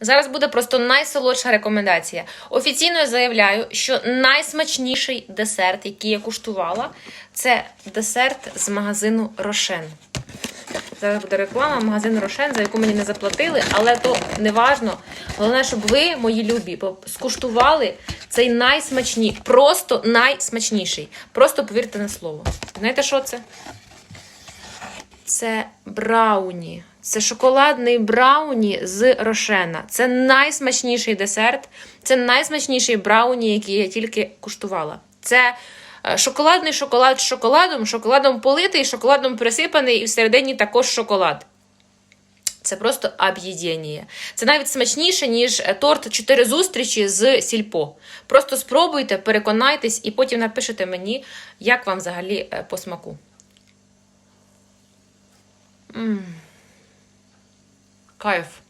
Зараз буде просто найсолодша рекомендація. Офіційно я заявляю, що найсмачніший десерт, який я куштувала, це десерт з магазину Рошен. Зараз буде реклама магазин Рошен, за яку мені не заплатили, але то не важно. Головне, щоб ви, мої любі, скуштували цей найсмачніший, просто найсмачніший. Просто повірте на слово. Знаєте, що це? Це брауні. Це шоколадний брауні з рошена. Це найсмачніший десерт. Це найсмачніший брауні, який я тільки куштувала. Це е, шоколадний шоколад з шоколадом, шоколадом политий, шоколадом присипаний і всередині також шоколад. Це просто об'єднання. Це навіть смачніше, ніж е, торт чотири зустрічі з сільпо. Просто спробуйте, переконайтесь, і потім напишете мені, як вам взагалі е, по смаку. Hmm. Kayıf.